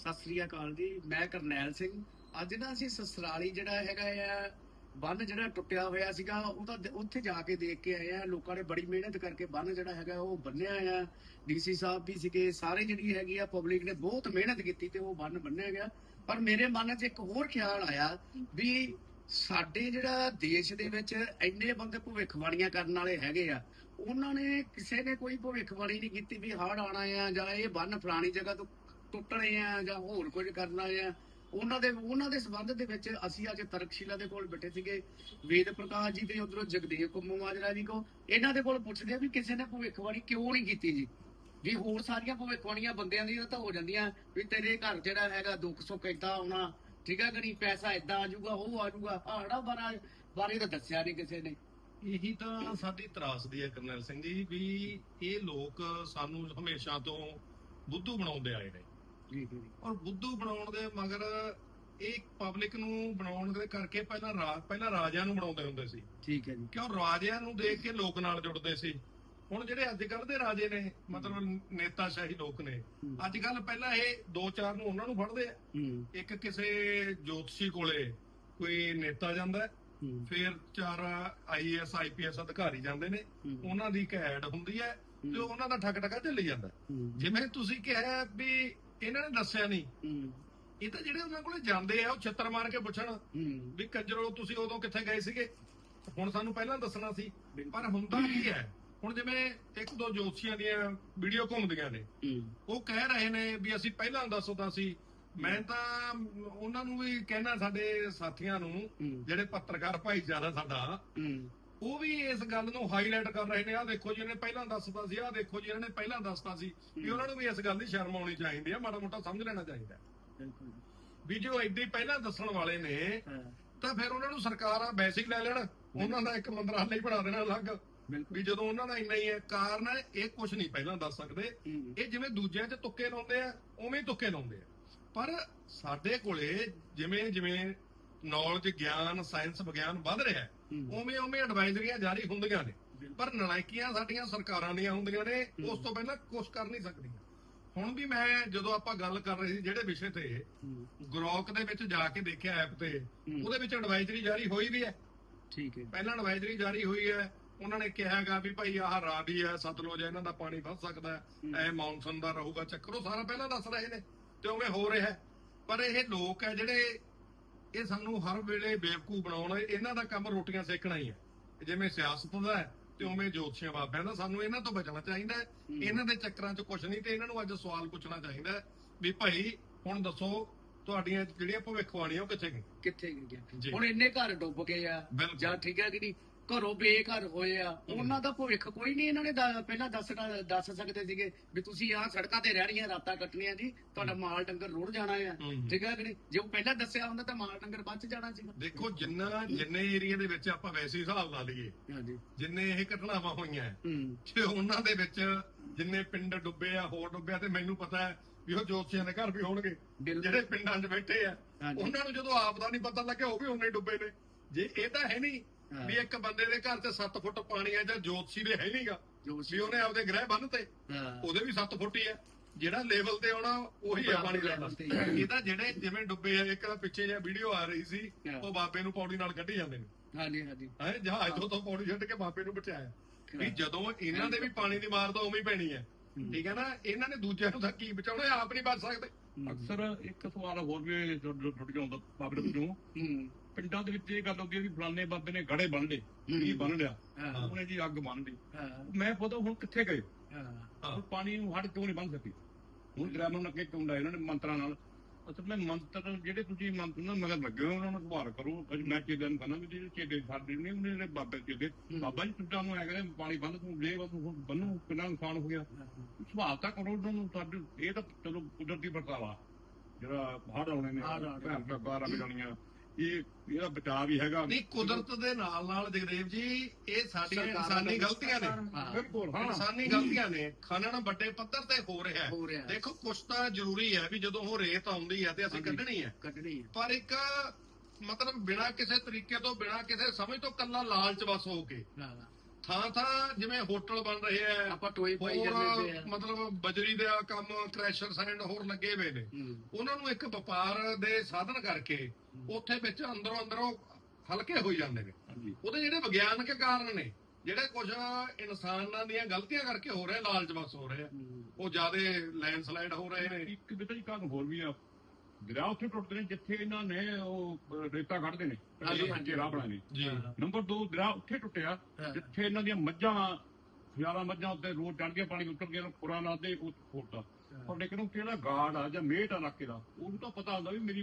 ਸਤਿ ਸ੍ਰੀ ਅਕਾਲ ਜੀ, ਮੈਂ ਕਰਨੈਲ ਸਿੰਘ। ਅੱਜ ਨਾ ਅਸੀਂ ਸਸਰਾਲੀ ਜਿਹੜਾ ਹੈਗਾ ਆ, ਬੰਨ ਜਿਹੜਾ ਟੁੱਟਿਆ ਹੋਇਆ ਸੀਗਾ ਉਹਦਾ ਉੱਥੇ ਜਾ ਕੇ ਦੇਖ ਕੇ ਆਏ ਆ। ਲੋਕਾਂ ਨੇ ਬੜੀ ਮਿਹਨਤ ਕਰਕੇ ਬੰਨ ਜਿਹੜਾ ਹੈਗਾ, ਉਹ ਬੰਨਿਆ ਆ। ਡੀਸੀ ਸਾਹਿਬ ਵੀ ਸੀਗੇ, ਸਾਰੇ ਜਿਹੜੀ ਹੈਗੀ ਆ, ਪਬਲਿਕ ਨੇ ਬਹੁਤ ਮਿਹਨਤ ਕੀਤੀ ਤੇ ਉਹ ਬੰਨ ਬੰਨਿਆ ਗਿਆ। ਪਰ ਮੇਰੇ ਮਨ 'ਚ ਇੱਕ ਹੋਰ ਖਿਆਲ ਆਇਆ ਵੀ ਸਾਡੇ ਜਿਹੜਾ ਦੇਸ਼ ਦੇ ਵਿੱਚ ਇੰਨੇ ਬੰਦੇ ਭਵਿੱਖਬਾਣੀਆਂ ਕਰਨ ਵਾਲੇ ਹੈਗੇ ਆ, ਉਹਨਾਂ ਨੇ ਕਿਸੇ ਨੇ ਕੋਈ ਭਵਿੱਖਬਾਣੀ ਨਹੀਂ ਕੀਤੀ ਵੀ ਹੜ੍ਹ ਆਣਾ ਆ ਜਾਂ ਇਹ ਬੰਨ ਫਲਾਣੀ ਜਗ੍ਹਾ ਤੋਂ ਟੁੱਟਣੇ ਆ ਜਾਂ ਹੋਰ ਕੁਝ ਕਰਨਾ ਆ, ਉਹਨਾਂ ਦੇ ਉਹਨਾਂ ਦੇ ਸੰਬੰਧ ਦੇ ਵਿੱਚ ਅਸੀਂ ਅੱਜ ਤਰਕਸ਼ੀਲਾ ਦੇ ਕੋਲ ਬੈਠੇ ਸੀਗੇ। ਵੇਦ ਪ੍ਰਕਾਸ਼ ਜੀ ਤੇ ਉਧਰੋਂ ਜਗਦੇਵ ਕੁੰਮੂ ਮਾਜਰਾ ਜੀ ਕੋ। ਇਹਨਾਂ ਦੇ ਕੋਲ ਪੁੱਛਦੇ ਆ ਵੀ ਕਿਸੇ ਨੇ ਭਵਿੱਖਬਾਣੀ ਕਿਉਂ ਨਹੀਂ ਕੀਤੀ ਜੀ? ਵੀ ਹੋਰ ਸਾਰੀਆਂ ਭਵਿੱਖਬਾਣੀਆਂ ਬੰਦਿਆਂ ਦੀਆਂ ਤਾਂ ਹੋ ਜਾਂਦੀਆਂ, ਵੀ ਤੇਰੇ ਘਰ ਜਿਹੜਾ ਹੈਗਾ ਦੁੱਖ ਸੁੱਖ ਏਦਾਂ ਆਉਣਾ, ਠੀਕ ਹੈ ਕਿ ਨਹੀਂ? ਪੈਸਾ ਏਦਾਂ ਆਜੂਗਾ ਉਹ ਆਜੂਗਾ ਜਾਊਗਾ। ਬਾਰੇ ਬਾਰੇ ਤਾਂ ਦੱਸਿਆ ਨਹੀਂ ਕਿਸੇ ਨੇ। ਇਹੀ ਤਾਂ ਸਾਡੀ ਤਰਾਸਦੀ ਹੈ ਕਰਨੈਲ ਸਿੰਘ ਜੀ, ਵੀ ਇਹ ਲੋਕ ਸਾਨੂੰ ਹਮੇਸ਼ਾ ਤੋਂ ਬੁੱਧੂ ਬਣਾਉਂਦੇ ਆਏ ਨੇ। ਔਰ ਬੁੱਧੂ ਬਣਾਉਣ ਦੇ ਮਗਰ ਇਹ ਪਬਲਿਕ ਨੂੰ ਬਣਾਉਣ ਦੇ ਕਰਕੇ ਪਹਿਲਾਂ ਰਾ- ਪਹਿਲਾਂ ਰਾਜਿਆਂ ਨੂੰ ਬਣਾਉਂਦੇ ਹੁੰਦੇ ਸੀ। ਠੀਕ ਹੈ ਜੀ। ਕਿਉਂ? ਰਾਜਿਆਂ ਨੂੰ ਦੇਖ ਕੇ ਲੋਕ ਨਾਲ ਜੁੜਦੇ ਸੀ। ਹੁਣ ਜਿਹੜੇ ਅੱਜ ਕੱਲ ਦੇ ਰਾਜੇ ਨੇ ਮਤਲਬ ਨੇਤਾਸ਼ਾਹੀ ਲੋਕ ਨੇ। ਅੱਜ ਕੱਲ ਪਹਿਲਾਂ ਇਹ ਦੋ ਚਾਰ ਨੂੰ ਉਹਨਾਂ ਨੂੰ ਫੜਦੇ ਆ। ਇੱਕ ਕਿਸੇ ਜੋਤਸ਼ੀ ਕੋਲੇ ਕੋਈ ਨੇਤਾ ਜਾਂਦਾ ਫਿਰ ਚਾਰ ਆਈਐਸ ਆਈਪੀਐਸ ਅਧਿਕਾਰੀ ਜਾਂਦੇ ਨੇ। ਉਹਨਾਂ ਦੀ ਇੱਕ ਐਡ ਹੁੰਦੀ ਹੈ ਤੇ ਉਹਨਾਂ ਦਾ ਠੱਕ ਠੱਕਾ ਚੱਲੀ ਜਾਂਦਾ। ਜਿਵੇਂ ਤੁਸੀਂ ਕਿਹਾ ਵੀ ਇਹਨਾਂ ਨੇ ਦੱਸਿਆ ਨਹੀਂ। ਹੂੰ। ਇਹ ਤਾਂ ਜਿਹੜੇ ਉਹਨਾਂ ਕੋਲੇ ਜਾਂਦੇ ਆ ਉਹ ਛੱਤਰ ਮਾਰ ਕੇ ਪੁੱਛਣ ਹੂੰ। ਵੀ ਕੰਜਰੋ ਤੁਸੀਂ ਉਦੋਂ ਕਿੱਥੇ ਗਏ ਸੀਗੇ? ਹੁਣ ਸਾਨੂੰ ਪਹਿਲਾਂ ਦੱਸਣਾ ਸੀ। ਪਰ ਹੁੰਦਾ ਕੀ ਹੈ? ਹੁਣ ਜਿਵੇਂ ਇੱਕ ਦੋ ਜੋਤਸ਼ੀਆਂ ਦੀਆਂ ਵੀਡੀਓ ਘੁੰਮਦੀਆਂ ਨੇ ਉਹ ਕਹਿ ਰਹੇ ਨੇ ਵੀ ਅਸੀਂ ਪਹਿਲਾਂ ਦੱਸਦਾ ਸੀ। ਮੈਂ ਤਾਂ ਉਹਨਾਂ ਨੂੰ ਵੀ ਕਹਿਣਾ ਸਾਡੇ ਸਾਥੀਆਂ ਨੂੰ। ਜਿਹੜੇ ਪੱਤਰਕਾਰ ਭਾਈਚਾਰਾ ਸਾਡਾ ਉਹ ਵੀ ਇਸ ਗੱਲ ਨੂੰ ਹਾਈਲਾਈਟ ਕਰ ਰਹੇ ਨੇ ਆ ਦੇਖੋ ਜੀ ਇਹਨੇ ਪਹਿਲਾਂ ਦੱਸਤਾ ਸੀ ਆ ਦੇਖੋ ਜੀ ਇਹਨਾਂ ਨੇ ਪਹਿਲਾਂ ਦੱਸਤਾ ਸੀ ਵੀ ਉਹਨਾਂ ਨੂੰ ਵੀ ਇਸ ਗੱਲ ਦੀ ਸ਼ਰਮ ਆਉਣੀ ਚਾਹੀਦੀ ਆ ਮਾੜਾ ਮੋਟਾ ਸਮਝ ਲੈਣਾ ਚਾਹੀਦਾ। ਵੀ ਜੋ ਐਡੀ ਪਹਿਲਾਂ ਦੱਸਣ ਵਾਲੇ ਨੇ ਹਾਂ। ਤਾਂ ਫਿਰ ਉਹਨਾਂ ਨੂੰ ਸਰਕਾਰਾਂ ਬੈਸਿਕ ਲੈ ਲੈਣ ਉਹਨਾਂ ਦਾ ਇੱਕ ਮੰਤਰਾਲਾ ਹੀ ਬਣਾ ਦੇਣਾ ਅਲੱਗ। ਵੀ ਜਦੋਂ ਉਹਨਾਂ ਦਾ ਇੰਨਾ ਹੀ ਹੈ ਕਾਰਨ ਇਹ ਕੁਝ ਨਹੀਂ ਪਹਿਲਾਂ ਦੱਸ ਸਕਦੇ। ਹੂੰ। ਇਹ ਜਿਵੇਂ ਦੂਜਿਆਂ 'ਚ ਤੁੱਕੇ ਲਾਉਂਦੇ ਆ ਉਵੇਂ ਹੀ ਤੁੱਕੇ ਲਾਉਂਦੇ ਆ। ਪਰ ਸਾਡੇ ਕੋਲੇ ਜਿਵੇਂ ਜਿਵੇਂ ਨੌਲੇਜ ਗਿਆਨ ਸਾਇੰਸ ਵਿਗਿਆਨ ਵੱਧ ਰਿਹਾ ਹੈ, ਹੂੰ। ਉਵੇਂ ਉਵੇਂ ਐਡਵਾਈਜ਼ਰੀਆਂ ਜਾਰੀ ਹੁੰਦੀਆਂ ਨੇ। ਪਰ ਨਲਾਇਕੀਆਂ ਸਾਡੀਆਂ ਸਰਕਾਰਾਂ ਦੀਆਂ ਹੁੰਦੀਆਂ ਨੇ ਉਸ ਤੋਂ ਪਹਿਲਾਂ ਕੁਝ ਕਰ ਨਹੀਂ ਸਕਦੀਆਂ। ਹੁਣ ਵੀ ਮੈਂ ਜਦੋਂ ਆਪਾਂ ਗੱਲ ਕਰ ਰਹੇ ਸੀ ਜਿਹੜੇ ਵਿਸ਼ੇ ਤੇ। ਗਰੋਕ ਦੇ ਵਿੱਚ ਜਾ ਕੇ ਦੇਖਿਆ ਐਪ ਤੇ। ਉਹਦੇ ਵਿੱਚ ਐਡਵਾਈਜ਼ਰੀ ਜਾਰੀ ਹੋਈ ਵੀ ਹੈ। ਠੀਕ ਹੈ। ਪਹਿਲਾਂ ਐਡਵਾਈਜ਼ਰੀ ਜਾਰੀ ਹੋਈ ਹੈ। ਉਹਨਾਂ ਨੇ ਕਿਹਾਗਾ ਵੀ ਭਾਈ ਆਹ ਰਾਵੀ ਹੈ ਸਤਲੁਜ ਹੈ ਇਹਨਾਂ ਦਾ ਪਾਣੀ ਵੱਧ ਸਕਦਾ ਹੈ। ਇਹ ਮੌਨਸੂਨ ਦਾ ਰਹੂਗਾ ਚੱਕਰ ਉਹ ਸਾਰਾ ਪਹਿਲਾਂ ਦੱਸ ਰਹੇ ਨੇ ਤੇ ਉਵੇਂ ਹੋ ਰਿਹਾ। ਪਰ ਇਹ ਲੋਕ ਹੈ ਜਿਹੜੇ ਇਹ ਸਾਨੂੰ ਹਰ ਵੇਲੇ ਬੇਵਕੂਫ ਬਣਾਉਣ ਇਹਨਾਂ ਦਾ ਕੰਮ ਰੋਟੀਆਂ ਸੇਕਣਾ ਹੀ ਹੈ। ਜਿਵੇਂ ਸਿਆਸਤ ਦਾ ਹੈ ਤੇ ਉਵੇਂ ਜੋਤਸ਼ੀਆਂ ਬਾਬਿਆਂ ਦਾ ਸਾਨੂੰ ਇਹਨਾਂ ਤੋਂ ਬਚਣਾ ਚਾਹੀਦਾ ਹੈ। ਇਹਨਾਂ ਦੇ ਚੱਕਰਾਂ 'ਚ ਕੁਝ ਨਹੀਂ ਤੇ ਇਹਨਾਂ ਨੂੰ ਅੱਜ ਸਵਾਲ ਪੁੱਛਣਾ ਚਾਹੀਦਾ ਹੈ ਵੀ ਭਾਈ ਹੁਣ ਦੱਸੋ ਤੁਹਾਡੀਆਂ ਜਿਹੜੀਆਂ ਭਵਿੱਖਬਾਣੀਆਂ ਉਹ ਕਿੱਥੇ ਗਈਆਂ? ਕਿੱਥੇ ਜੀ। ਹੁਣ ਇੰਨੇ ਘਰ ਡੁੱਬ ਗਏ ਆ। ਜਾਂ ਠੀਕ ਹੈ ਕਿ ਨਹੀਂ? ਘਰੋਂ ਬੇਘਰ ਹੋਏ ਆ। ਉਹਨਾਂ ਦਾ ਭਵਿੱਖ ਕੋਈ ਨਹੀਂ ਇਹਨਾਂ ਨੇ ਦ- ਪਹਿਲਾਂ ਦੱਸਣਾ ਦੱਸ ਸਕਦੇ ਸੀਗੇ ਵੀ ਤੁਸੀਂ ਆਹ ਸੜਕਾਂ ਤੇ ਰਹਿਣੀਆਂ ਰਾਤਾਂ ਕੱਟਣੀਆਂ ਜੀ ਤੁਹਾਡਾ ਮਾਲ ਡੰਗਰ ਰੁੜ ਜਾਣਾ ਆ। ਹੂੰ। ਠੀਕ ਹੈ ਕਿ ਨਹੀਂ? ਜੇ ਉਹ ਪਹਿਲਾਂ ਦੱਸਿਆ ਹੁੰਦਾ ਤਾਂ ਮਾਲ ਡੰਗਰ ਬਚ ਜਾਣਾ ਸੀਗਾ ਦੇਖੋ ਜਿੰਨਾ ਜਿੰਨੇ ਏਰੀਆ ਦੇ ਵਿੱਚ ਆਪਾਂ ਵੈਸੇ ਹੀ ਹਿਸਾਬ ਲਾ ਲਈਏ ਹਾਂਜੀ। ਜਿੰਨੇ ਇਹ ਘਟਨਾਵਾਂ ਹੋਈਆਂ ਹੈ, ਹੂੰ। ਤੇ ਉਹਨਾਂ ਦੇ ਵਿੱਚ ਜਿੰਨੇ ਪਿੰਡ ਡੁੱਬੇ ਆ ਹੋਰ ਡੁੱਬਿਆ ਤੇ ਮੈਨੂੰ ਪਤਾ ਹੈ ਵੀ ਉਹ ਜੋਤਸ਼ੀਆਂ ਦੇ ਘਰ ਵੀ ਹੋਣਗੇ। ਬਿਲਕੁਲ। ਜਿਹੜੇ ਪਿੰਡਾਂ 'ਚ ਬੈਠੇ ਆ ਹਾਂਜੀ। ਉਹਨਾਂ ਨੂੰ ਜਦੋਂ ਆਪ ਦਾ ਨਹੀਂ ਪਤਾ ਲੱਗਿਆ ਉਹ ਵੀ ਉਹਨੇ ਡੁੱਬੇ ਨੇ। ਜੇ ਇਹ ਤਾਂ ਹੈ ਨਹੀਂ। ਵੀ ਇੱਕ ਬੰਦੇ ਦੇ ਘਰ 'ਚ 7 ਫੁੱਟ ਪਾਣੀ ਆ ਜਾਂ ਜੋਤਸ਼ੀ ਦੇ ਹੈ ਨਹੀਂਗਾ। ਜੋਤਸ਼ੀ। ਵੀ ਉਹਨੇ ਆਪਦੇ ਗ੍ਰਹਿ ਬੰਨਤੇ ਉਹਦੇ ਵੀ 7 ਫੁੱਟ ਹੀ ਆ ਜਿਹੜਾ ਲੈਵਲ ਤੇ ਆਉਣਾ ਉਹੀ ਆ ਪਾਣੀ ਆ। ਇਹ ਤਾਂ ਜਿਹੜੇ ਜਿਵੇਂ ਡੁੱਬੇ ਆ ਇੱਕ ਤਾਂ ਪਿੱਛੇ ਜਿਹਾ ਵੀਡੀਓ ਆ ਰਹੀ ਸੀ। ਉਹ ਬਾਬੇ ਨੂੰ ਪੌੜੀ ਨਾਲ ਕੱਢੀ ਜਾਂਦੇ ਨੇ। ਹਾਂਜੀ ਹਾਂਜੀ। ਹੈ ਜਹਾਜ਼ ਤੋਂ ਤੋਂ ਪੌੜੀ ਛੱਡ ਕੇ ਬਾਬੇ ਨੂੰ ਬਚਾਇਆ ਵੀ ਜਦੋਂ ਇਹਨਾਂ ਦੇ ਵੀ ਪਾਣੀ ਦੀ ਮਾਰ ਤਾਂ ਉਵੇਂ ਹੀ ਪੈਣੀ ਹੈ। ਠੀਕ ਹੈ ਨਾ? ਇਹਨਾਂ ਨੇ ਦੂਜਿਆਂ ਨੂੰ ਤਾਂ ਕੀ ਬਚਾਉਣਾ? ਆਪ ਨਹੀਂ ਬਚ ਸਕਦੇ। ਅਕਸਰ ਇੱਕ ਸਵਾਲ ਹੋਰ ਵੀ ਟੁੱਟ ਜਾਂਦਾ ਬਾਬੇ ਤੋਂ ਹੂੰ। ਪਿੰਡਾਂ ਦੇ ਵਿੱਚ ਇਹ ਗੱਲ ਹੁੰਦੀ ਹੈ ਵੀ ਫਲਾਣੇ ਬਾਬੇ ਨੇ ਗੜੇ ਬੰਨ ਲਏ। ਕੀ ਬੰਨ ਲਿਆ। ਉਹਨੇ ਜੀ ਅੱਗ ਬੰਨ ਲਈ। ਮੈਂ ਪਤਾ ਹੁਣ ਕਿੱਥੇ ਗਏ? ਹਾਂ। ਪਾਣੀ ਨੂੰ ਹੱਟ ਕਿਉਂ ਨਹੀਂ ਬੰਨ ਸਕੀ? ਹੁਣ ਗ੍ਰਾਮਰ ਨੂੰ ਅੱਗੇ ਕਿਉਂ ਲਾਇਆ ਇਹਨਾਂ ਨੇ ਮੰਤਰਾਂ ਨਾਲ? ਅਸਲ ਵਿੱਚ ਮੰਤਰ ਜਿਹੜੇ ਤੁਸੀਂ ਮੰਤਰ ਨਾਲ ਮਗਰ ਲੱਗੇ ਹੋ ਉਹਨਾਂ ਨੂੰ ਸੁਭਾਰ ਕਰੋ। ਅੱਜ ਮੈਂ ਚੇਲੇ ਨੂੰ ਕਹਿੰਦਾ ਵੀ ਜਿਹੜੇ ਚੇਲੇ ਸਾਡੇ ਨੇ ਉਹਨੇ ਜਿਹੜੇ ਬਾਬੇ ਚੇਲੇ ਬਾਬਾ ਜੀ ਤੁੱਟਾਂ ਨੂੰ ਹੈਗਾ ਪਾਣੀ ਬੰਨ ਤੂੰ ਲੈ ਬਸ ਹੁਣ ਬੰਨੂ ਕਿੰਨਾ ਨੁਕਸਾਨ ਹੋ ਗਿਆ। ਸੁਭਾਅ ਤਾਂ ਕਰੋ ਉਹਨਾਂ ਨੂੰ ਸਾਡੇ ਇਹ ਤਾਂ ਚਲੋ ਕੁਦਰਤੀ ਵਰਤਾਵਾ ਜਿਹੜਾ ਹੜ ਆਉਣੇ ਨੇ। ਭੈਣ ਸਰਕਾਰਾਂ ਵੀ ਜਾਣੀਆਂ। ਇਹ ਇਹਦਾ ਬਚਾਅ ਵੀ ਹੈਗਾ। ਨਹੀਂ ਕੁਦਰਤ ਦੇ ਨਾਲ ਨਾਲ ਜਗਦੇਵ ਜੀ ਇਹ ਸਾਡੀਆਂ ਸਰਕਾਰਾਂ ਇਨਸਾਨੀ ਦਾ- ਗਲਤੀਆਂ ਨੇ। ਹਾਂ। ਬਿਲਕੁਲ ਹਾਂ। ਇਨਸਾਨੀ ਗਲਤੀਆਂ ਨੇ। ਖਨਨ ਵੱਡੇ ਪੱਧਰ ਤੇ ਹੋ ਰਿਹਾ ਹੋ। ਰਿਹਾ ਹੈ। ਦੇਖੋ ਕੁਛ ਤਾਂ ਜ਼ਰੂਰੀ ਹੈ ਵੀ ਜਦੋਂ ਉਹ ਰੇਤ ਆਉਂਦੀ ਹੈ ਤੇ ਅਸੀਂ ਹਾਂਜੀ। ਕੱਢਣੀ ਹੈ। ਕੱਢਣੀ ਹੈ। ਪਰ ਇੱਕ ਮਤਲਬ ਬਿਨਾਂ ਕਿਸੇ ਤਰੀਕੇ ਤੋਂ ਬਿਨਾਂ ਕਿਸੇ ਸਮਝ ਤੋਂ ਕੱਲਾ ਲਾਲਚ ਵਸ ਹੋ ਕੇ। ਹਾਂ ਥਾਂ ਥਾਂ ਜਿਵੇਂ ਹੋਟਲ ਬਣ ਰਹੇ ਆ ਆਪਾਂ ਟੋਏ ਪਾਈ ਜਾਂਦੇ ਹੋਰ ਆ ਮਤਲਬ ਬਜਰੀ ਦਾ ਕੰਮ ਕ੍ਰੈਸ਼ਰ ਸੈਂਡ ਹੋਰ ਲੱਗੇ ਹੋਏ ਨੇ ਹੂੰ, ਉਹਨਾਂ ਨੂੰ ਇੱਕ ਵਪਾਰ ਦੇ ਸਾਧਨ ਕਰਕੇ ਉੱਥੇ ਵਿੱਚ ਅੰਦਰੋਂ ਅੰਦਰੋਂ ਹਲਕੇ ਹੋਈ ਜਾਂਦੇ ਨੇ ਉਹਦੇ ਜਿਹੜੇ ਵਿਗਿਆਨਕ ਕਾਰਨ ਨੇ ਜਿਹੜੇ ਕੁਝ ਇਨਸਾਨਾਂ ਦੀਆਂ ਗਲਤੀਆਂ ਕਰਕੇ ਹੋ ਰਹੇ ਲਾਲਚ ਬਸ ਹੋ ਰਹੇ ਆ ਹੂੰ, ਉਹ ਜਿਆਦੇ ਲੈਂਡਸਲਾਈਡ ਹੋ ਰਹੇ ਨੇ ਇੱਕ ਬਿਤਾ ਜੀ ਕਾਰਨ ਹੋਰ ਵੀ ਆ ਦਰਿਆ ਉੱਥੇ ਟੁੱਟਦੇ ਨੇ ਜਿੱਥੇ ਇਹਨਾਂ ਨੇ ਉਹ ਰੇਤਾ ਕੱਢਦੇ ਨੇ ਹਾਂਜੀ, ਹਾਂਜੀ। ਰਾਹ ਬਣਾਏ ਜੀ। ਨੰਬਰ 2 ਦਰਿਆ ਉੱਥੇ ਟੁੱਟਿਆ ਹਾਂ। ਜਿੱਥੇ ਇਹਨਾਂ ਦੀਆਂ ਮੱਝਾਂ ਹਜ਼ਾਰਾਂ ਮੱਝਾਂ ਉੱਤੇ ਰੋਜ਼ ਚੜ ਕੇ ਪਾਣੀ ਉੱਤਰ ਗਿਆ ਪੁਰਾ ਲਾਦੇ ਉਹ ਫੋਟਾ ਪਰ ਲੇਕਿਨ ਉਹ ਕਿਹੜਾ ਗਾਰਡ ਆ ਜਾਂ ਮੇਟ ਆ ਇਲਾਕੇ ਦਾ ਉਹਨੂੰ ਤਾਂ ਪਤਾ ਹੁੰਦਾ ਵੀ ਮੇਰੀ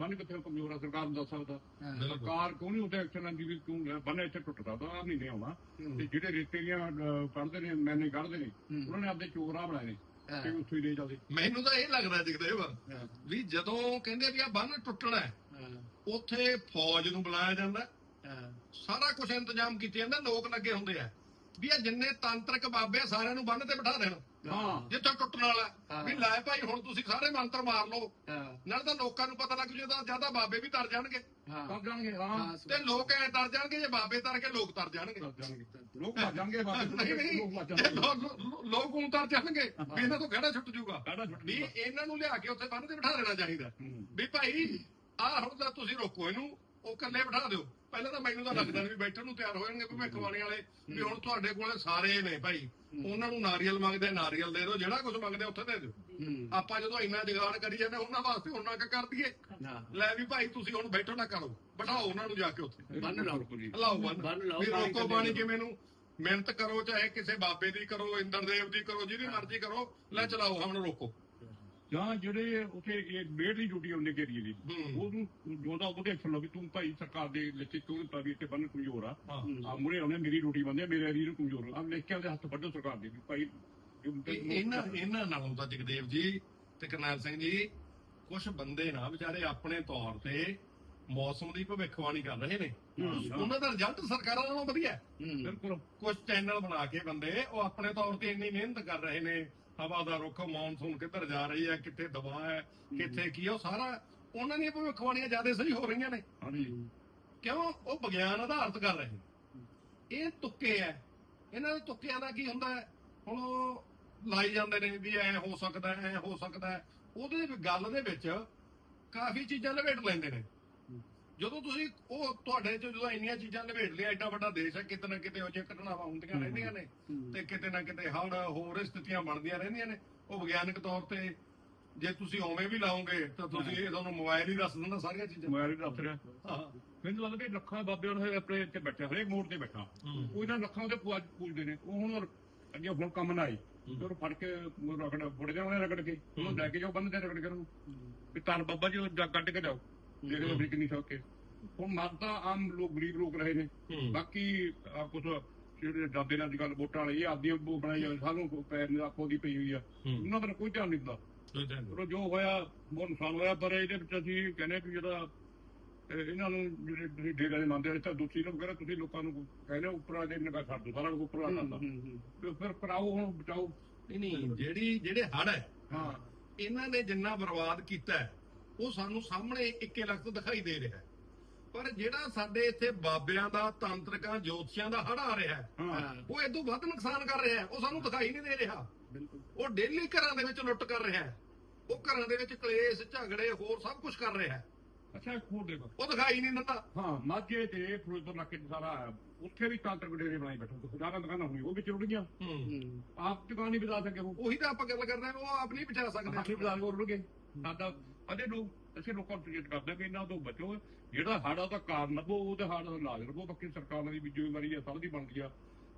ਬੰਨ ਕਿੱਥੇ ਕਮਜ਼ੋਰ ਆ ਸਰਕਾਰ ਨੂੰ ਦੱਸ ਸਕਦਾ। ਸਰਕਾਰ ਕਿਉਂ ਨਹੀਂ ਉੱਤੇ ਐਕਸ਼ਨ ਲੈਂਦੀ ਵੀ ਕਿਉਂ ਬੰਨ ਇੱਥੇ ਟੁੱਟਦਾ ਤਾਂ ਆਹ ਮਹੀਨੇ ਆਉਣਾ ਤੇ ਜਿਹੜੇ ਰੇਤੇ ਦੀਆਂ ਅਹ, ਕੱਢਦੇ ਨੇ ਮੈਨੇ ਕੱਢਦੇ ਨੇ ਉਹਨਾਂ ਨੇ ਆਪਦੇ ਚੋਰਾ ਬਣਾਏ ਨੇ। ਹਾਂ, ਤੇ ਉੱਥੇ ਹੀ ਲੈ ਜਾਂਦੇ। ਮੈਨੂੰ ਤਾਂ ਇਹ ਲੱਗਦਾ ਜਗਦੇਵ ਹਾਂ, ਵੀ ਜਦੋਂ ਕਹਿੰਦੇ ਵੀ ਆ ਬੰਨ ਟੁੱਟਣਾ ਹੈ, ਹਾਂ, ਉੱਥੇ ਫੌਜ ਨੂੰ ਬੁਲਾਇਆ ਜਾਂਦਾ ਹਾਂ, ਸਾਰਾ ਕੁਝ ਇੰਤਜ਼ਾਮ ਕੀਤੇ ਜਾਂਦਾ ਲੋਕ ਲੱਗੇ ਹੁੰਦੇ ਆ। ਵੀ ਇਹ ਜਿੰਨੇ ਤਾਂਤਰਿਕ ਬਾਬੇ ਆ, ਸਾਰਿਆਂ ਨੂੰ ਬੰਨ ਤੇ ਬਿਠਾ ਦੇਣ। ਹਾਂ। ਜਿੱਥੇ ਟੁੱਟਣ ਵਾਲਾ ਹੈ। ਵੀ ਲੈ ਭਾਈ ਹੁਣ ਤੁਸੀਂ ਸਾਰੇ ਮੰਤਰ ਮਾਰ ਲਓ। ਹਾਂ, ਨਾਲ ਤਾਂ ਲੋਕਾਂ ਨੂੰ ਪਤਾ ਲੱਗ ਜੂਗਾ ਜ਼ਿਆਦਾ ਬਾਬੇ ਵੀ ਤਰ ਜਾਣਗੇ। ਹਾਂ, ਕਰ ਜਾਣਗੇ ਹਾਂ। ਹਾਂ, ਤੇ ਲੋਕ ਐ ਤਰ ਜਾਣਗੇ ਜੇ ਬਾਬੇ ਤਰ ਕੇ ਲੋਕ ਤਰ ਜਾਣਗੇ। ਕਰ ਜਾਣਗੇ ਲੋਕ ਭੱਜ ਜਾਣਗੇ ਬਾਕੀ ਨਹੀਂ ਨਹੀਂ। ਲੋਕ ਭੱਜ ਜੇ ਜਾਣਗੇ ਲੋ- ਲੋ- ਲੋਕ ਉਂ ਤਰ ਜਾਣਗੇ ਵੀ ਇਹਨਾਂ ਤੋਂ ਖੜਾ ਛੁੱਟ ਜੂਗਾ ਕਾੜਾ ਛੁੱਟ ਵੀ। ਇਹਨਾਂ ਨੂੰ ਲਿਆ ਕੇ ਉੱਥੇ ਬੰਨ ਤੇ ਬਿਠਾ ਦੇਣਾ ਚਾਹੀਦਾ। ਹੂੰ। ਵੀ ਭਾਈ ਆਹ ਹੁਣ ਤਾਂ ਤੁਸੀਂ ਰੋਕੋ ਇਹਨੂੰ। ਉਹ ਇਕੱਲੇ ਬਿਠਾ ਦਿਓ। ਪਹਿਲਾਂ ਤਾਂ ਮੈਨੂੰ ਤਾਂ ਲੱਗਦਾ ਨੀ ਵੀ ਬੈਠਣ ਨੂੰ ਤਿਆਰ ਹੋ ਜਾਣਗੇ ਭਵਿੱਖਬਾਣੀ ਵਾਲੇ। ਵੀ ਹੁਣ ਤੁਹਾਡੇ ਕੋਲੇ ਸਾਰੇ ਨੇ ਭਾਈ। ਉਹਨਾਂ ਨੂੰ ਨਾਰੀਅਲ ਮੰਗਦੇ ਨਾਰੀਅਲ ਦੇ ਦਿਓ ਜਿਹੜਾ ਕੁਝ ਮੰਗਦੇ ਉੱਥੇ ਦੇ ਦਿਓ। ਆਪਾਂ ਜਦੋਂ ਇੰਨਾ ਜੁਗਾੜ ਕਰੀ ਜਾਂਦੇ ਉਹਨਾਂ ਵਾਸਤੇ ਉਹਨਾਂ ਕ ਕਰ ਦਈਏ। ਲੈ ਵੀ ਭਾਈ ਤੁਸੀਂ ਹੁਣ ਬੈਠੋ ਨਾ ਕਰੋ। ਬਿਠਾਓ ਉਹਨਾਂ ਨੂੰ ਜਾ ਕੇ ਉੱਥੇ। ਬੰਨ ਲਾਓ। ਜੀ। ਲਾਓ ਬੰਨ। ਬੰਨ ਲਾਓ, ਰੋਕੋ ਪਾਣੀ। ਕਿਵੇਂ ਨੂੰ। ਮਿਹਨਤ ਕਰੋ ਚਾਹੇ ਕਿਸੇ ਬਾਬੇ ਦੀ ਕਰੋ ਇੰਦਰਦੇਵ ਦੀ ਕਰੋ ਜਿਹਦੀ ਮਰਜ਼ੀ ਕਰੋ। ਲੈ ਚਲਾਓ ਹਮਣ ਰੋਕੋ। ਜਾਂ ਜਿਹੜੇ ਉੱਥੇ ਇਹ ਮੇਡ ਦੀ ਡਿਊਟੀ ਹੁੰਦੀ ਕਿ ਏਰੀਏ ਦੀ ਉਹਨੂੰ ਜੋਦਾ ਉਹਦੇ ਐਕਸ਼ਨ ਲਓ ਵੀ ਤੂੰ ਭਾਈ ਸਰਕਾਰ ਦੇ ਲਿਖੇ ਕਿਉਂ ਤਾਂ ਵੀ ਇੱਥੇ ਬੰਨ ਕਮਜ਼ੋਰ ਆ। ਆ ਮੁਰੇ ਆਉਂਦੇ ਮੇਰੀ ਡਿਊਟੀ ਬੰਦੇ ਮੇਰੇ ਨੂੰ ਕਮਜ਼ੋਰ ਆ। ਲਿਖ ਕੇ ਉਹਦੇ ਹੱਥ ਵੱਢੋ ਸਰਕਾਰ ਦੇ ਵੀ ਭਾਈ ਇਹ- ਇਹਨਾਂ ਇਹਨਾਂ ਨਾਲੋਂ ਤਾਂ ਜਗਦੇਵ ਜੀ ਤੇ ਕਰਨੈਲ ਸਿੰਘ ਜੀ ਕੁਝ ਬੰਦੇ ਨਾ ਵਿਚਾਰੇ ਆਪਣੇ ਤੌਰ ਤੇ ਮੌਸਮ ਦੀ ਭਵਿੱਖਬਾਣੀ ਕਰ ਰਹੇ ਨੇ। ਉਹਨਾਂ ਦਾ ਰਿਜ਼ਲਟ ਸਰਕਾਰਾਂ ਨਾਲੋਂ ਵਧੀਆ। ਬਿਲਕੁਲ। ਕੁਝ ਚੈਨਲ ਬਣਾ ਕੇ ਬੰਦੇ ਉਹ ਆਪਣੇ ਤੌਰ ਤੇ ਇੰਨੀ ਮਿਹਨਤ ਕਰ ਰਹੇ ਨੇ ਹਵਾ ਦਾ ਰੁੱਖ ਮੌਨਸੂਨ ਕਿੱਧਰ ਜਾ ਰਹੀ ਹੈ ਕਿੱਥੇ ਦਬਾਅ ਹੈ ਕਿੱਥੇ ਕੀ ਹੈ, ਉਹ ਸਾਰਾ ਉਹਨਾਂ ਦੀਆਂ ਭਵਿੱਖਬਾਣੀਆਂ ਜ਼ਿਆਦਾ ਸਹੀ ਹੋ ਰਹੀਆਂ ਨੇ। ਹਾਂਜੀ। ਕਿਉਂ? ਉਹ ਵਿਗਿਆਨ ਆਧਾਰਿਤ ਕਰ ਰਹੇ ਇਹ ਤੁੱਕੇ ਐ ਇਹਨਾਂ ਦੇ ਤੁੱਕਿਆਂ ਦਾ ਕੀ ਹੁੰਦਾ ਹੈ? ਹੁਣ ਉਹ ਲਾਈ ਜਾਂਦੇ ਨੇ ਵੀ ਐ ਹੋ ਸਕਦਾ ਐ ਹੋ ਸਕਦਾ ਹੈ। ਉਹਦੇ ਗੱਲ ਦੇ ਵਿੱਚ ਕਾਫੀ ਚੀਜ਼ਾਂ ਲਪੇਟ ਲੈਂਦੇ ਨੇ। ਜਦੋਂ ਤੁਸੀਂ ਉਹ ਤੁਹਾਡੇ ਚ ਜਦੋਂ ਇੰਨੀਆਂ ਚੀਜ਼ਾਂ ਲਪੇਟ ਲਿਆ ਐਡਾ ਵੱਡਾ ਦੇਸ਼ ਹੈ ਕਿਤੇ ਨਾ ਕਿਤੇ ਉਹ ਜਿਹੇ ਘਟਨਾਵਾਂ ਹੁੰਦੀਆਂ ਰਹਿੰਦੀਆਂ ਨੇ ਤੇ ਕਿਤੇ ਨਾ ਕਿਤੇ ਹੜ ਹੋਰ ਸਥਿਤੀਆਂ ਬਣਦੀਆਂ ਰਹਿੰਦੀਆਂ ਨੇ। ਉਹ ਵਿਗਿਆਨਕ ਤੌਰ ਤੇ ਜੇ ਤੁਸੀਂ ਉਵੇਂ ਵੀ ਲਾਓਗੇ ਤਾਂ ਤੁਸੀਂ ਇਹ ਤੁਹਾਨੂੰ ਮੋਬਾਈਲ ਹੀ ਦੱਸ ਦਿੰਦਾ ਸਾਰੀਆਂ ਚੀਜ਼ਾਂ। ਮੈਂ ਵੀ ਦੱਸ ਰਿਹਾ। ਹਾਂ। ਮੈਨੂੰ ਲੱਗਦਾ ਵੀ ਲੱਖਾਂ ਬਾਬੇ ਉਹਨਾਂ ਆਪਣੇ ਇੱਥੇ ਬੈਠੇ ਹਰੇਕ ਮੋੜ ਤੇ ਬੈਠਾ। ਕੋਈ ਨਾ ਲੱਖਾਂ ਤੇ ਪੂਜ ਪੂਜਦੇ ਨੇ। ਉਹ ਹੁਣ ਅੱਗੇ ਹੁਣ ਕੰਮ ਨਾ ਆਈ ਤੇ ਉਹਨੂੰ ਫੜ ਕੇ ਰਗੜ ਫੜ ਜਾ ਉਹਨੇ ਰਗੜ ਕੇ। ਉਹਨੂੰ ਲੈ ਕੇ ਜਾਓ ਬੰਦ ਤੇ ਰਗੜ ਕੇ ਉਹਨੂੰ। ਵੀ ਤਾਂ ਬਾਬਾ ਜੀ ਉਹ ਜਾ ਕੱਢ ਕੇ ਜਾਓ। ਦੇਖੋ ਵੀ ਕਿੰਨੀ ਸੌਕੇ ਹੁਣ ਮਰ ਤਾਂ ਆਮ ਲੋਕ ਗਰੀਬ ਲੋਕ ਰਹੇ ਨੇ। ਹੂੰ। ਬਾਕੀ ਆ ਕੁਝ ਜਿਹੜੇ ਦਾਦੇ ਨਾਲ ਦੀ ਗੱਲ ਵੋਟਾਂ ਵਾਲੀ ਇਹ ਆਦੀ ਉਹ ਬਣਾਈ ਆ, ਸਾਨੂੰ ਪੈਰ ਨੇ ਆਪੋ ਦੀ ਪਈ ਹੋਈ ਆ। ਉਹਨਾਂ ਦਾ ਕੋਈ ਧਿਆਨ ਨਹੀਂ ਦਿੰਦਾ। ਚਲੋ ਜੋ ਹੋਇਆ ਬਹੁਤ ਨੁਕਸਾਨ ਹੋਇਆ ਪਰ ਇਹਦੇ ਵਿੱਚ ਅਸੀਂ ਕਹਿੰਦੇ ਕਿ ਜਿਹੜਾ ਇਹ ਇਹਨਾਂ ਨੂੰ ਜਿਹੜੇ ਤੁਸੀਂ ਡੇਗਾ ਦੇ ਮੰਨਦੇ ਹੋ ਤਾਂ ਦੂਸਰੀ ਲੋਕ ਕਹਿੰਦੇ ਤੁਸੀਂ ਲੋਕਾਂ ਨੂੰ ਕਹਿੰਦੇ ਉੱਪਰ ਦੇ ਨਿਗਾਹ ਛੱਡ ਦੋ ਸਾਰਾ ਉੱਪਰ ਆ ਹੂੰ, ਹੂੰ, ਤੇ ਫਿਰ ਕਰਾਓ ਹੁਣ ਬਚਾਓ। ਨਹੀਂ ਨਹੀਂ ਜਿਹੜੀ ਜਿਹੜੇ ਹੜ ਹੈ ਹਾਂ। ਇਹਨਾਂ ਨੇ ਜਿੰਨਾ ਬਰਬਾਦ ਕੀਤਾ ਹੈ, ਉਹ ਸਾਨੂੰ ਸਾਹਮਣੇ ਇੱਕੇ ਲਖਤ ਦਿਖਾਈ ਦੇ ਰਿਹਾ ਹੈ। ਪਰ ਜਿਹੜਾ ਸਾਡੇ ਇੱਥੇ ਬਾਬਿਆਂ ਦਾ ਤਾਂਤਰਿਕਾਂ ਜੋਤਸ਼ੀਆਂ ਦਾ ਹੜ ਆ ਰਿਹਾ ਉਹ ਇਦੋਂ ਵੱਧ ਨੁਕਸਾਨ ਕਰ ਰਿਹਾ ਹੈ, ਉਹ ਸਾਨੂੰ ਦਿਖਾਈ ਨਹੀਂ ਦੇ ਰਿਹਾ। ਉਹ ਡੇਲੀ ਘਰਾਂ ਦੇ ਵਿੱਚ ਲੁੱਟ ਕਰ ਰਿਹਾ ਉਹ ਘਰਾਂ ਦੇ ਵਿੱਚ ਕਲੇਸ਼ ਝਗੜੇ ਹੋਰ ਸਭ ਕੁਝ ਕਰ ਰਿਹਾ ਅੱਛਾ ਹੋਰ ਉਹ ਦਿਖਾਈ ਨਹੀਂ ਦਿੰਦਾ। ਹਾਂ ਮਾਝੇ ਤੇ ਫਿਰੋਜ਼ਪੁਰ ਇਲਾਕੇ ਸਾਰਾ। ਉੱਥੇ ਵੀ ਤਾਂਤਰਿਕ ਡੇਰੇ ਬਣਾਈ ਬੈਠੋ ਹਜ਼ਾਰਾਂ ਦੁਕਾਨਾਂ ਹੋਣੀ ਉਹ ਵੀ ਚੁੜ ਗਈਆਂ ਹੂੰ, ਆਪ ਦੁਕਾਨ ਨਹੀਂ ਬਤਾ ਸਕੇ ਉਹ। ਉਹੀ ਤਾਂ ਆਪਾਂ ਗੱਲ ਕਰਦੇ ਹਾਂ ਉਹ ਆਪ ਨਹੀਂ ਬਚਾ ਸਕਦੇ। ਬਾਜ਼ਾਰ ਕੋਲ ਰੁੜ ਗਏ। ਸਾਡਾ ਅਜੇ ਲੋਕ ਅਸੀਂ ਲੋਕਾਂ ਨੂੰ ਸੁਜੈਸਟ ਕਰਦੇ ਕਿ ਇਹਨਾਂ ਤੋਂ ਬਚੋ। ਜਿਹੜਾ ਹਾੜਾ ਦਾ ਕਾਰਨ ਲੱਭੋ ਉਹਦੇ ਹਾੜ ਦਾ ਇਲਾਜ ਲੱਭੋ ਬਾਕੀ ਸਰਕਾਰਾਂ ਦੀ ਵੀ ਜ਼ਿੰਮੇਵਾਰੀ ਹੈ ਸਭ ਦੀ ਬਣਦੀ ਆ।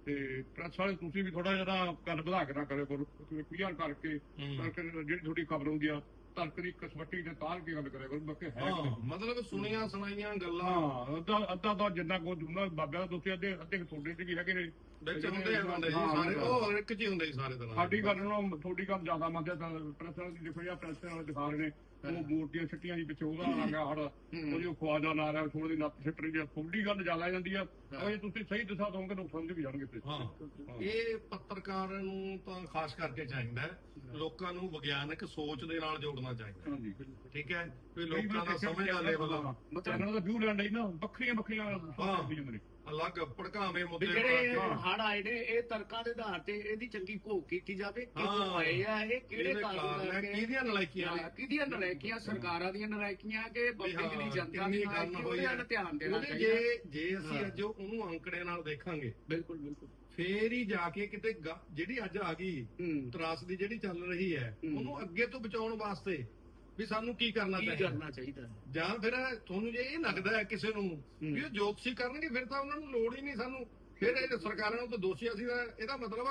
ਤੇ ਪ੍ਰੈਸ ਵਾਲੇ ਤੁਸੀਂ ਵੀ ਥੋੜਾ ਜਿਹਾ ਗੱਲ ਵਧਾ ਕੇ ਨਾ ਕਰਿਓ ਕਰੋ। ਕਲੀਅਰ ਕਰਕੇ ਕਰਕੇ ਜਿਹੜੀ ਤੁਹਾਡੀ ਖਬਰ ਹੁੰਦੀ ਆ ਦੀ ਕਸਵੱਟੀ ਤੇ ਤਾਰ ਕੇ ਗੱਲ ਕਰੋ? ਬਾਕੀ ਹੈ ਕਿ ਨਹੀਂ। ਮਤਲਬ ਸੁਣੀਆਂ ਸੁਣਾਈਆਂ ਗੱਲਾਂ। ਹਾਂ ਅੱਧਾ ਅੱਧਾ ਤਾਂ ਜਿੰਨਾ ਕੋ ਜੁਮਲਾ ਬਾਬਿਆਂ ਦਾ ਤੁਸੀਂ ਅੱਧੇ ਅੱਧੇ ਕੁ ਤੁਹਾਡੇ ਤੇ ਵੀ ਹੈਗੇ ਨੇ। ਵਿੱਚ ਹੁੰਦੇ ਆ ਬੰਦੇ ਜੀ ਹਾਂ, ਸਾਰੇ। ਉਹ ਇੱਕ ਚ ਹੀ ਹੁੰਦੇ ਜੀ ਸਾਰੇ ਤਰ੍ਹਾਂ ਸਾਡੀ ਗੱਲ ਨੂੰ ਤੁਹਾਡੀ ਗੱਲ ਜ਼ਿਆਦਾ ਮੰਨਦੇ ਤਾਂ ਪ੍ਰੈਸ ਵਾਲੇ ਦੀ ਦੇਖੋ ਜਾਂ ਪ੍ਰੈਸ ਵਾਲੇ ਦਿਖਾ ਰਹੇ ਨੇ। ਉਹ ਮੂਰਤੀਆਂ ਛੱਟੀਆਂ ਦੀ ਪਿੱਛੇ ਉਹਦਾ ਆ ਗਿਆ ਹੜ ਉਹ ਜੋ ਖਵਾਜਾ ਨਾ ਰਿਹਾ ਥੋੜੀ ਦੀ ਲੱਤ ਛੱਟ ਰਹੀ ਹੈ। ਥੋੜੀ ਗੱਲ ਆ ਜਾਂਦੀ ਆ। ਅਗਰ ਤੁਸੀਂ ਸਹੀ ਦਿਸ਼ਾ ਦੋਗੇ ਤਾਂ ਸਮਝ ਵੀ ਜਾਣਗੇ ਹਾਂ। ਇਹ ਪੱਤਰਕਾਰ ਨੂੰ ਤਾਂ ਖਾਸ ਕਰਕੇ ਚਾਹੀਦਾ ਹੈ, ਲੋਕਾਂ ਨੂੰ ਵਿਗਿਆਨਕ ਸੋਚ ਦੇ ਨਾਲ ਜੋੜਨਾ ਚਾਹੀਦਾ ਠੀਕ ਹੈ? ਵੀ ਲੋਕਾਂ ਦਾ ਸਮਝ ਦਾ ਲੈਵਲ ਮਤਲਬ ਇਹਨਾਂ ਦਾ ਵਿਊ ਲੈਣ ਲਈ ਨਾ ਵੱਖਰੀਆਂ ਵੱਖਰੀਆਂ ਹਾਂ। ਅਲੱਗ ਭੜਕਾਵੇਂ ਵੀ ਮੁੱਦੇ ਜਿਹੜੇ ਬਣਾ ਕੇ ਹੜ ਆਏ ਨੇ ਇਹ ਤਰਕਾਂ ਦੇ ਆਧਾਰ ਤੇ ਇਹਦੀ ਚੰਗੀ ਘੋਖ ਕੀਤੀ ਜਾਵੇ ਕਿਉਂ ਹਾਂ। ਆਏ ਆ ਇਹ ਕਿਹੜੇ ਇਹਦੇ ਕਾਰਨ ਕਾਰਨ ਹੈ, ਕਰਕੇ? ਕਿਹਦੀਆਂ ਨਲਾਇਕੀਆਂ ਨੇ? ਕਿਹਦੀਆਂ ਨਲਾਇਕੀਆਂ ਸਰਕਾਰਾਂ ਦੀਆਂ ਨਲਾਇਕੀਆਂ ਕਿ ਪਬਲਿਕ ਦੀ ਜਨਤਾ ਕਿੰਨੀ ਦੀ ਗੱਲ ਨਲਾਇਕੀ ਹੋਈ ਉਹਦੇ ਹੈ। ਵੱਲ ਧਿਆਨ ਦੇਣਾ ਉਹਦੇ ਚਾਹੀਦਾ। ਜੇ ਜੇ ਅਸੀਂ ਹਾਂ। ਅੱਜ ਉਹਨੂੰ ਅੰਕੜੇ ਨਾਲ ਦੇਖਾਂਗੇ ਬਿਲਕੁਲ ਬਿਲਕੁਲ। ਫੇਰ ਹੀ ਜਾ ਕੇ ਕਿਤੇ ਗ- ਜਿਹੜੀ ਅੱਜ ਆ ਗਈ ਹੂੰ। ਤਰਾਸ ਦੀ ਜਿਹੜੀ ਚੱਲ ਰਹੀ ਹੈ ਹੂੰ। ਉਹਨੂੰ ਅੱਗੇ ਤੋਂ ਬਚਾਉਣ ਵਾਸਤੇ ਵੀ ਸਾਨੂੰ ਕੀ ਕਰਨਾ ਕੀ ਚਾਹੀਦਾ? ਕਰਨਾ ਚਾਹੀਦਾ? ਹੈ? ਜਾਂ ਫਿਰ ਤੁਹਾਨੂੰ ਜੇ ਇਹ ਲੱਗਦਾ ਹੈ ਕਿਸੇ ਨੂੰ ਵੀ ਉਹ ਜੋਤਸ਼ੀ ਕਰਨਗੇ ਫਿਰ ਤਾਂ ਉਹਨਾਂ ਨੂੰ ਲੋੜ ਹੀ ਨਹੀਂ ਸਾਨੂੰ। ਫਿਰ ਇਹ ਸਰਕਾਰਾਂ ਨੂੰ ਤਾਂ ਦੋਸ਼ੀ ਅਸੀਂ ਤਾਂ ਇਹਦਾ ਮਤਲਬ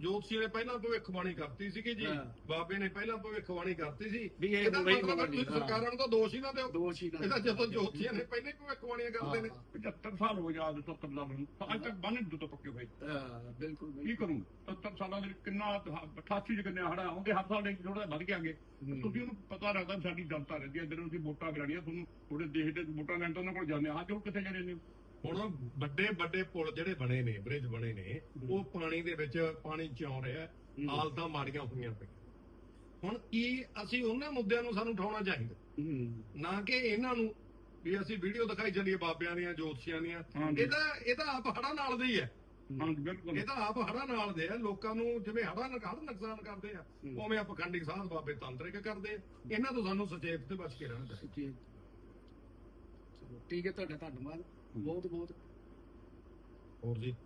ਜੋਤਸ਼ੀ ਨੇ ਪਹਿਲਾਂ ਭਵਿੱਖਬਾਣੀ ਕਰਤੀ ਸੀਗੀ ਜੀ ਹਾਂ। ਬਾਬੇ ਨੇ ਪਹਿਲਾਂ ਭਵਿੱਖਬਾਣੀ ਕਰਤੀ ਸੀ। ਵੀ ਇਹ ਇਹਦਾ ਹੋਣਾ ਹੀ ਮਤਲਬ ਹੋਣਾ ਤੁਸੀਂ। ਸਰਕਾਰਾਂ ਨੂੰ ਤਾਂ ਦੋਸ਼ ਹੀ ਨਾ ਦਿਓ। ਦੋਸ਼ੀ ਨਾ ਇਹਦਾ ਜਦੋਂ ਜੋਤਸ਼ੀਆਂ ਨੇ ਪਹਿਲਾਂ ਹੀ ਭਵਿੱਖਬਾਣੀਆਂ ਕਰਦੇ ਨੇ। 75 ਸਾਲ ਹੋ ਗਿਆ ਅੱਜ ਤੋਂ ਕਬਲਾ ਨੂੰ। ਅੱਜ ਤੱਕ ਬੰਨ ਦੁੱਧ ਪੱਕੇ ਹੋਏ। ਹਾਂ, ਬਿਲਕੁਲ ਕੀ ਬਿਲਕੁਲ ਕਰੂੰ? 70 ਸਾਲਾਂ ਦੇ ਵਿੱਚ ਕਿੰਨਾ 88 ਚ ਕਿੰਨੇ ਹੜਾ ਆਉਂਦੇ ਹਰ ਸਾਲ ਇੱਕ ਥੋੜਾ ਵੱਧ ਕੇ ਆਗੇ ਤੁਸੀਂ ਉਹਨੂੰ ਪਤਾ ਲੱਗਦਾ ਵੀ ਸਾਡੀ ਜਨਤਾ ਰਹਿੰਦੀ ਹੈ ਜਦੋਂ ਅਸੀਂ ਵੋਟਾਂ ਕਰਾਣੀਆਂ ਤੁਹਾਨੂੰ ਥੋੜੇ ਦੇਸ਼ ਦੇ ਵੋਟਾਂ ਲੈਣ ਤਾਂ ਉਹਨਾਂ ਕੋਲ ਜਾਂਦੇ ਹਾਂ ਜੋ ਕਿੱਥੇ ਜਾਂਦੇ ਨੇ? ਹੁਣ ਵੱਡੇ ਵੱਡੇ ਪੁਲ ਜਿਹੜੇ ਬਣੇ ਨੇ ਬ੍ਰਿਜ ਬਣੇ ਨੇ ਉਹ ਪਾਣੀ ਦੇ ਵਿੱਚ ਪਾਣੀ ਚੌਂ ਰਿਹਾ ਹਾਲਤਾਂ ਮਾੜੀਆਂ ਹੋਈਆਂ ਪਈਆਂ। ਹੁਣ ਕੀ ਅਸੀਂ ਉਹਨਾਂ ਮੁੱਦਿਆਂ ਨੂੰ ਸਾਨੂੰ ਉਠਾਉਣਾ ਚਾਹੀਦਾ? ਨਾ ਕਿ ਇਹਨਾਂ ਨੂੰ ਵੀ ਅਸੀਂ ਵੀਡੀਓ ਦਿਖਾਈ ਚੱਲੀਏ ਬਾਬਿਆਂ ਦੀਆਂ ਜੋਤਸ਼ੀਆਂ ਦੀਆਂ। ਇਹਦਾ ਇਹਦਾ ਆਪ ਹੜਾ ਨਾਲ ਦੇ ਹੀ। ਹੈ ਹਾਂ ਬਿਲਕੁਲ। ਇਹ ਤਾਂ ਆਪ ਹੜਾ ਨਾਲ ਦੇ ਆ। ਲੋਕਾਂ ਨੂੰ ਜਿਵੇਂ ਹੜਾ ਨਕਾਲ ਨੁਕਸਾਨ ਕਰਦੇ ਆ ਉਵੇਂ ਆਪ ਖੰਡੀ ਸਾਧ ਬਾਬੇ ਤੰਤਰਿਕ ਕਰਦੇ ਇਹਨਾਂ ਤੋਂ ਸਾਨੂੰ ਸੁਚੇਤ ਤੇ ਬਚ ਕੇ ਰਹਿਣਾ ਚਾਹੀਦਾ। ਠੀਕ ਹੈ ਤੁਹਾਡਾ ਧੰਨਵਾਦ। ਬਹੁਤ ਬਹੁਤ ਹੋਰ ਜੀ